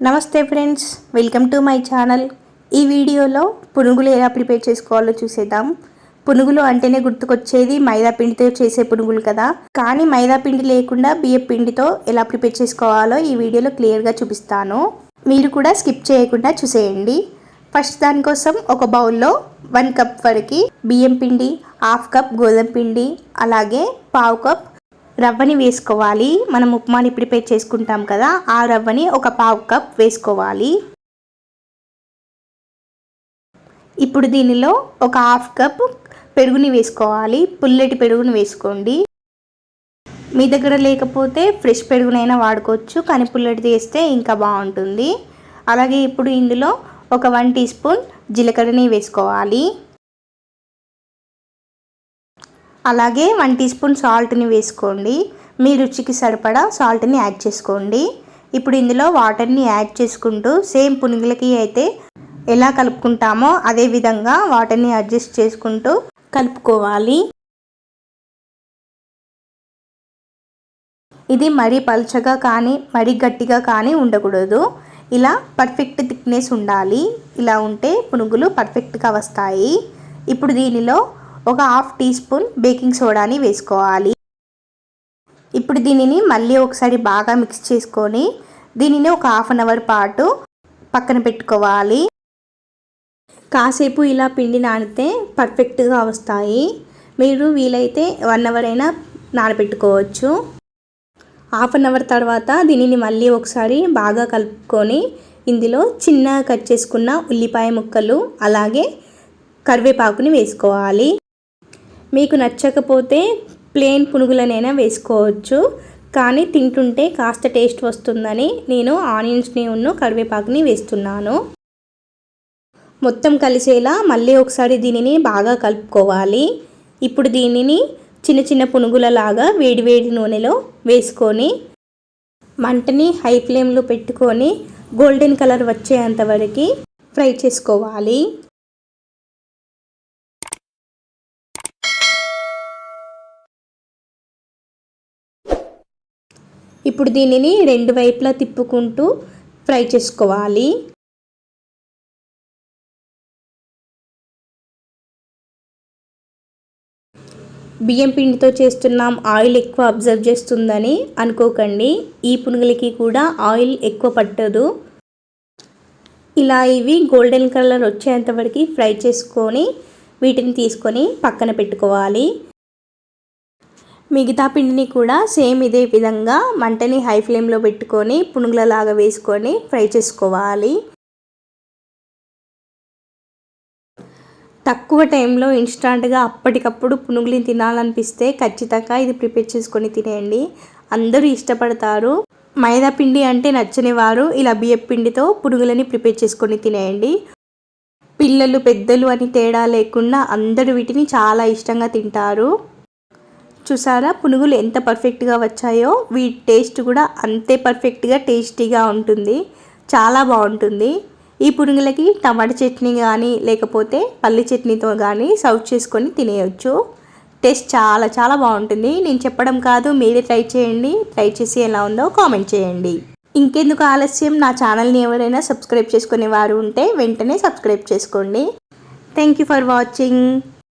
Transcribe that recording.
నమస్తే friends welcome to my channel. ఈ వీడియోలో పునుగులు ఎలా ప్రిపేర్ చేసుకోవాలో చూసేద్దాం. పునుగులు అంటేనే గుర్తుకొచ్చేది మైదా పిండితో చేసే పునుగులు కదా. కానీ మైదా పిండి లేకుండా బియ్య పిండితో ఎలా ప్రిపేర్ చేసుకోవాలో ఈ వీడియోలో క్లియర్గా చూపిస్తాను. మీరు కూడా స్కిప్ చేయకుండా చూసేయండి. ఫస్ట్ దానికోసం ఒక బౌల్లో వన్ కప్ వరకు బియ్యం పిండి హాఫ్ కప్ గోధుమ పిండి అలాగే పావు కప్ రవ్వని వేసుకోవాలి. మనం ఉప్మాని ప్రిపేర్ చేసుకుంటాం కదా ఆ రవ్వని ఒక పావు కప్ వేసుకోవాలి. ఇప్పుడు దీనిలో ఒక హాఫ్ కప్ పెరుగుని వేసుకోవాలి. పుల్లటి పెరుగుని వేసుకోండి. మీ దగ్గర లేకపోతే ఫ్రెష్ పెరుగునైనా వాడుకోవచ్చు కానీ పుల్లటి వేస్తే ఇంకా బాగుంటుంది. అలాగే ఇప్పుడు ఇందులో ఒక వన్ టీ స్పూన్ జీలకర్రని వేసుకోవాలి. అలాగే వన్ టీ స్పూన్ సాల్ట్ని వేసుకోండి. మీ రుచికి సరిపడా సాల్ట్ని యాడ్ చేసుకోండి. ఇప్పుడు ఇందులో వాటర్ని యాడ్ చేసుకుంటూ సేమ్ పునుగులకి అయితే ఎలా కలుపుకుంటామో అదే విధంగా వాటర్ని అడ్జస్ట్ చేసుకుంటూ కలుపుకోవాలి. ఇది మరీ పలుచగా కానీ మరీ గట్టిగా కానీ ఉండకూడదు. ఇలా పర్ఫెక్ట్ థిక్నెస్ ఉండాలి. ఇలా ఉంటే పునుగులు పర్ఫెక్ట్గా వస్తాయి. ఇప్పుడు దీనిలో ఒక హాఫ్ టీ స్పూన్ బేకింగ్ సోడాని వేసుకోవాలి. ఇప్పుడు దీనిని మళ్ళీ ఒకసారి బాగా మిక్స్ చేసుకొని దీనిని ఒక హాఫ్ అన్ అవర్ పాటు పక్కన పెట్టుకోవాలి. కాసేపు ఇలా పిండి నానితే పర్ఫెక్ట్గా వస్తాయి. మీరు వీలైతే వన్ అవర్ అయినా నానబెట్టుకోవచ్చు. హాఫ్ అన్ అవర్ తర్వాత దీనిని మళ్ళీ ఒకసారి బాగా కలుపుకొని ఇందులో చిన్నగా కట్ చేసుకున్న ఉల్లిపాయ ముక్కలు అలాగే కరివేపాకుని వేసుకోవాలి. మీకు నచ్చకపోతే ప్లెయిన్ పునుగులనైనా వేసుకోవచ్చు. కానీ తింటుంటే కాస్త టేస్ట్ వస్తుందని నేను ఆనియన్స్ని ఉన్న కరివేపాకుని వేస్తున్నాను. మొత్తం కలిసేలా మళ్ళీ ఒకసారి దీనిని బాగా కలుపుకోవాలి. ఇప్పుడు దీనిని చిన్న చిన్న పునుగులలాగా వేడివేడి నూనెలో వేసుకొని మంటని హై ఫ్లేమ్లో పెట్టుకొని గోల్డెన్ కలర్ వచ్చేంత వరకు ఫ్రై చేసుకోవాలి. ఇప్పుడు దీనిని రెండు వైపులా తిప్పుకుంటూ ఫ్రై చేసుకోవాలి. బియ్యం పిండితో చేస్తున్నాం. ఆయిల్ ఎక్కువ అబ్జర్వ్ చేస్తుందని అనుకోకండి. ఈ పునుగులకి కూడా ఆయిల్ ఎక్కువ పట్టదు. ఇలా ఇవి గోల్డెన్ కలర్ వచ్చేంతవరకు ఫ్రై చేసుకొని వీటిని తీసుకొని పక్కన పెట్టుకోవాలి. మిగతా పిండిని కూడా సేమ్ ఇదే విధంగా మంటని హై ఫ్లేమ్లో పెట్టుకొని పునుగులలాగా వేసుకొని ఫ్రై చేసుకోవాలి. తక్కువ టైంలో ఇన్స్టాంట్గా అప్పటికప్పుడు పునుగులని తినాలనిపిస్తే ఖచ్చితంగా ఇది ప్రిపేర్ చేసుకొని తినేయండి. అందరూ ఇష్టపడతారు. మైదా పిండి అంటే నచ్చని వారు ఇలా బియ్యం పిండితో పునుగులని ప్రిపేర్ చేసుకొని తినేయండి. పిల్లలు పెద్దలు అని తేడా లేకుండా అందరూ వీటిని చాలా ఇష్టంగా తింటారు. చూసారా? పునుగులు ఎంత పర్ఫెక్ట్గా వచ్చాయో వీటి టేస్ట్ కూడా అంతే పర్ఫెక్ట్గా టేస్టీగా ఉంటుంది. చాలా బాగుంటుంది. ఈ పునుగులకి టమాటా చట్నీ కానీ లేకపోతే పల్లి చట్నీతో కానీ సర్వ్ చేసుకొని తినేయచ్చు. టేస్ట్ చాలా చాలా బాగుంటుంది. నేను చెప్పడం కాదు మీరే ట్రై చేయండి. ట్రై చేసి ఎలా ఉందో కామెంట్ చేయండి. ఇంకెందుకు ఆలస్యం? నా ఛానల్ని ఎవరైనా సబ్స్క్రైబ్ చేసుకునే వారు ఉంటే వెంటనే సబ్స్క్రైబ్ చేసుకోండి. Thank you for watching